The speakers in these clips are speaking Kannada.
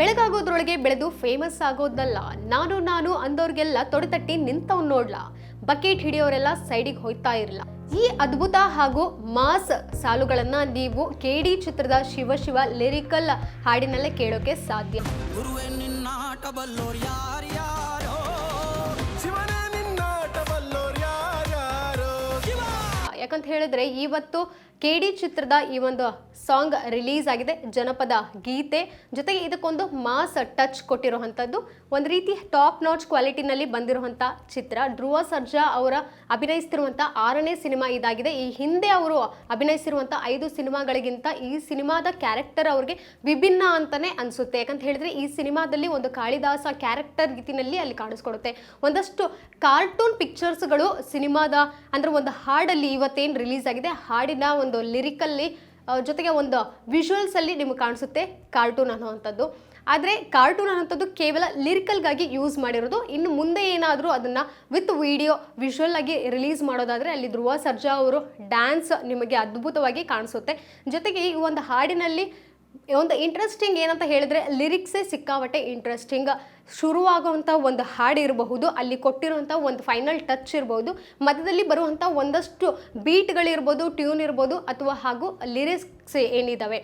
ಬೆಳಗಾಗೋದ್ರೊಳಗೆ ಬೆಳೆದು ಫೇಮಸ್ ಆಗೋದಲ್ಲ. ನಾನು ನಾನು ಅಂದವ್ರಿಗೆಲ್ಲ ತೊಡೆತಟ್ಟಿ ನಿಂತವ್ ನೋಡ್ಲ? ಬಕೆಟ್ ಹಿಡಿಯೋರೆಲ್ಲ ಸೈಡಿಗೆ ಹೋಯ್ತಾ ಇರಲ್ಲ ಈ ಅದ್ಭುತ ಹಾಗೂ ಮಾಸ್ ಸಾಲುಗಳನ್ನ ನೀವು ಕೆಡಿ ಚಿತ್ರದ ಶಿವ ಶಿವ ಲಿರಿಕಲ್ ಹಾಡಿನಲ್ಲೇ ಕೇಳೋಕೆ ಸಾಧ್ಯ. ಯಾಕಂತ ಹೇಳಿದ್ರೆ ಇವತ್ತು ಕೆಡಿ ಚಿತ್ರದ ಈ ಒಂದು ಸಾಂಗ್ ರಿಲೀಸ್ ಆಗಿದೆ, ಜನಪದ ಗೀತೆ. ಜೊತೆಗೆ ಇದಕ್ಕೊಂದು ಮಾಸ್ ಟಚ್ ಕೊಟ್ಟಿರುವಂಥದ್ದು. ಒಂದು ರೀತಿ ಟಾಪ್ ನಾಚ್ ಕ್ವಾಲಿಟಿನಲ್ಲಿ ಬಂದಿರುವಂಥ ಚಿತ್ರ. ಧ್ರುವ ಸರ್ಜಾ ಅವರ ಅಭಿನಯಿಸ್ತಿರುವಂಥ ಆರನೇ ಸಿನಿಮಾ ಇದಾಗಿದೆ. ಈ ಹಿಂದೆ ಅವರು ಅಭಿನಯಿಸಿರುವಂಥ ಐದು ಸಿನಿಮಾಗಳಿಗಿಂತ ಈ ಸಿನಿಮಾದ ಕ್ಯಾರೆಕ್ಟರ್ ಅವ್ರಿಗೆ ವಿಭಿನ್ನ ಅಂತಲೇ ಅನಿಸುತ್ತೆ. ಯಾಕಂತ ಹೇಳಿದ್ರೆ ಈ ಸಿನಿಮಾದಲ್ಲಿ ಒಂದು ಕಾಳಿದಾಸ ಕ್ಯಾರೆಕ್ಟರ್ ರೀತಿನಲ್ಲಿ ಅಲ್ಲಿ ಕಾಣಿಸ್ಕೊಡುತ್ತೆ. ಒಂದಷ್ಟು ಕಾರ್ಟೂನ್ ಪಿಕ್ಚರ್ಸ್ಗಳು ಸಿನಿಮಾದ ಅಂದರೆ ಒಂದು ಹಾಡಲ್ಲಿ ಇವತ್ತೇನು ರಿಲೀಸ್ ಆಗಿದೆ. ಹಾಡಿನ ಒಂದು ಲಿರಿಕಲ್ಲಿ ಜೊತೆಗೆ ಒಂದು ವಿಜುವಲ್ಸ್ ಅಲ್ಲಿ ನಿಮಗೆ ಕಾಣಿಸುತ್ತೆ ಕಾರ್ಟೂನ್ ಅನ್ನುವಂಥದ್ದು ಆದರೆ ಕಾರ್ಟೂನ್ ಅನ್ನೋಂಥದ್ದು ಕೇವಲ ಲಿರಿಕಲ್ಗಾಗಿ ಯೂಸ್ ಮಾಡಿರೋದು. ಇನ್ನು ಮುಂದೆ ಏನಾದರೂ ಅದನ್ನು ವಿತ್ ವಿಡಿಯೋ ವಿಜುವಲ್ ಆಗಿ ರಿಲೀಸ್ ಮಾಡೋದಾದರೆ ಅಲ್ಲಿ ಧ್ರುವ ಸರ್ಜಾ ಅವರು ಡ್ಯಾನ್ಸ್ ನಿಮಗೆ ಅದ್ಭುತವಾಗಿ ಕಾಣಿಸುತ್ತೆ. ಜೊತೆಗೆ ಈ ಒಂದು ಹಾಡಿನಲ್ಲಿ ಒಂದು ಇಂಟ್ರೆಸ್ಟಿಂಗ್ ಏನಂತ ಹೇಳಿದ್ರೆ ಲಿರಿಕ್ಸೇ ಸಿಕ್ಕಾಪಟ್ಟೆ ಇಂಟ್ರೆಸ್ಟಿಂಗ್ ಶುರುವಾಗುವಂಥ ಒಂದು ಹಾಡು ಇರಬಹುದು, ಅಲ್ಲಿ ಕೊಟ್ಟಿರುವಂಥ ಒಂದು ಫೈನಲ್ ಟಚ್ ಇರ್ಬೋದು ಮಧ್ಯದಲ್ಲಿ ಬರುವಂಥ ಒಂದಷ್ಟು ಬೀಟ್ಗಳಿರ್ಬೋದು ಟ್ಯೂನ್ ಇರ್ಬೋದು, ಅಥವಾ ಹಾಗೂ ಲಿರಿಕ್ಸ್ ಏನಿದ್ದಾವೆ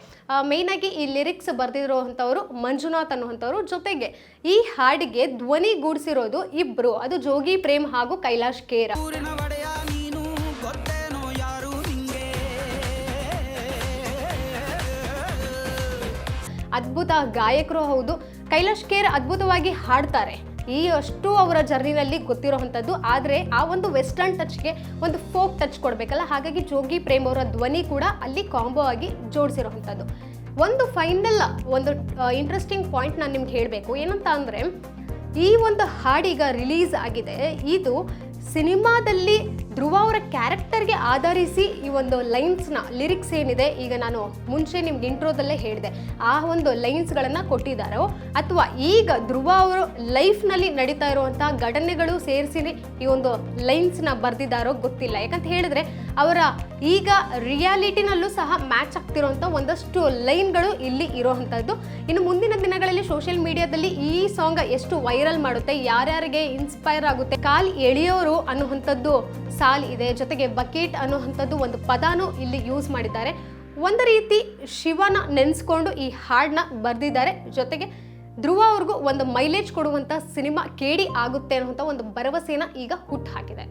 ಮೇಯ್ನಾಗಿ ಈ ಲಿರಿಕ್ಸ್ ಬರೆದಿರುವಂಥವ್ರು ಮಂಜುನಾಥ್ ಅನ್ನುವಂಥವ್ರು. ಜೊತೆಗೆ ಈ ಹಾಡಿಗೆ ಧ್ವನಿಗೂಡಿಸಿರೋದು ಇಬ್ಬರು ಅದು ಜೋಗಿ, ಪ್ರೇಮ್ ಹಾಗೂ ಕೈಲಾಶ್ ಕೇರ ಅದ್ಭುತ ಗಾಯಕರು ಹೌದು. ಕೈಲಾಶ್ ಕೇರ್ ಅದ್ಭುತವಾಗಿ ಹಾಡ್ತಾರೆ. ಈ ಅಷ್ಟು ಅವರ ಜರ್ನಿನಲ್ಲಿ ಗೊತ್ತಿರೋವಂಥದ್ದು. ಆದರೆ ಆ ಒಂದು ವೆಸ್ಟರ್ನ್ ಟಚ್ಗೆ ಒಂದು ಫೋಕ್ ಟಚ್ ಕೊಡಬೇಕಲ್ಲ? ಹಾಗಾಗಿ ಜೋಗಿ ಪ್ರೇಮ್ ಅವರ ಧ್ವನಿ ಕೂಡ ಅಲ್ಲಿ ಕಾಂಬೋ ಆಗಿ ಜೋಡಿಸಿರೋವಂಥದ್ದು. ಒಂದು ಫೈನಲ್, ಒಂದು ಇಂಟ್ರೆಸ್ಟಿಂಗ್ ಪಾಯಿಂಟ್ ನಾನು ನಿಮ್ಗೆ ಹೇಳಬೇಕು. ಏನಂತ ಅಂದರೆ, ಈ ಒಂದು ಹಾಡೀಗ ರಿಲೀಸ್ ಆಗಿದೆ. ಇದು ಸಿನಿಮಾದಲ್ಲಿ ಧ್ರುವ ಅವರ ಕ್ಯಾರೆಕ್ಟರ್ಗೆ ಆಧರಿಸಿ ಈ ಒಂದು ಲೈನ್ಸ್ನ ಲಿರಿಕ್ಸ್ ಏನಿದೆ, ಈಗ ನಾನು ಮುಂಚೆ ನಿಮ್ಗೆ ಇಂಟ್ರೋದಲ್ಲೇ ಹೇಳಿದೆ. ಆ ಒಂದು ಲೈನ್ಸ್ಗಳನ್ನು ಕೊಟ್ಟಿದ್ದಾರೋ, ಅಥವಾ ಈಗ ಧ್ರುವ ಅವರು ಲೈಫ್ನಲ್ಲಿ ನಡೀತಾ ಇರುವಂಥ ಘಟನೆಗಳು ಸೇರಿಸಿ ಈ ಒಂದು ಲೈನ್ಸ್ನ ಬರೆದಿದ್ದಾರೋ ಗೊತ್ತಿಲ್ಲ. ಯಾಕಂತ ಹೇಳಿದ್ರೆ, ಅವರ ಈಗ ರಿಯಾಲಿಟಿನಲ್ಲೂ ಸಹ ಮ್ಯಾಚ್ ಆಗ್ತಿರುವಂಥ ಒಂದಷ್ಟು ಲೈನ್ಗಳು ಇಲ್ಲಿ ಇರೋವಂಥದ್ದು. ಇನ್ನು ಮುಂದಿನ ದಿನಗಳಲ್ಲಿ ಸೋಷಿಯಲ್ ಮೀಡಿಯಾದಲ್ಲಿ ಈ ಸಾಂಗ್ ಎಷ್ಟು ವೈರಲ್ ಮಾಡುತ್ತೆ, ಯಾರ್ಯಾರಿಗೆ ಇನ್ಸ್ಪೈರ್ ಆಗುತ್ತೆ, ಕಾಲ್ ಎಳೆಯೋರು ಅನ್ನುವಂಥದ್ದು ಸಾಲ್ ಇದೆ. ಜೊತೆಗೆ ಬಕೆಟ್ ಅನ್ನುವಂಥದ್ದು ಒಂದು ಪದಾನು ಇಲ್ಲಿ ಯೂಸ್ ಮಾಡಿದ್ದಾರೆ. ಒಂದು ರೀತಿ ಶಿವನ ನೆನೆಸ್ಕೊಂಡು ಈ ಹಾಡನ್ನ ಬರೆದಿದ್ದಾರೆ. ಜೊತೆಗೆ ಧ್ರುವ ಅವ್ರಿಗೂ ಒಂದು ಮೈಲೇಜ್ ಕೊಡುವಂಥ ಸಿನಿಮಾ ಕೇಡಿ ಆಗುತ್ತೆ ಅನ್ನುವಂಥ ಒಂದು ಭರವಸೆನ ಈಗ ಹುಟ್ಟು ಹಾಕಿದೆ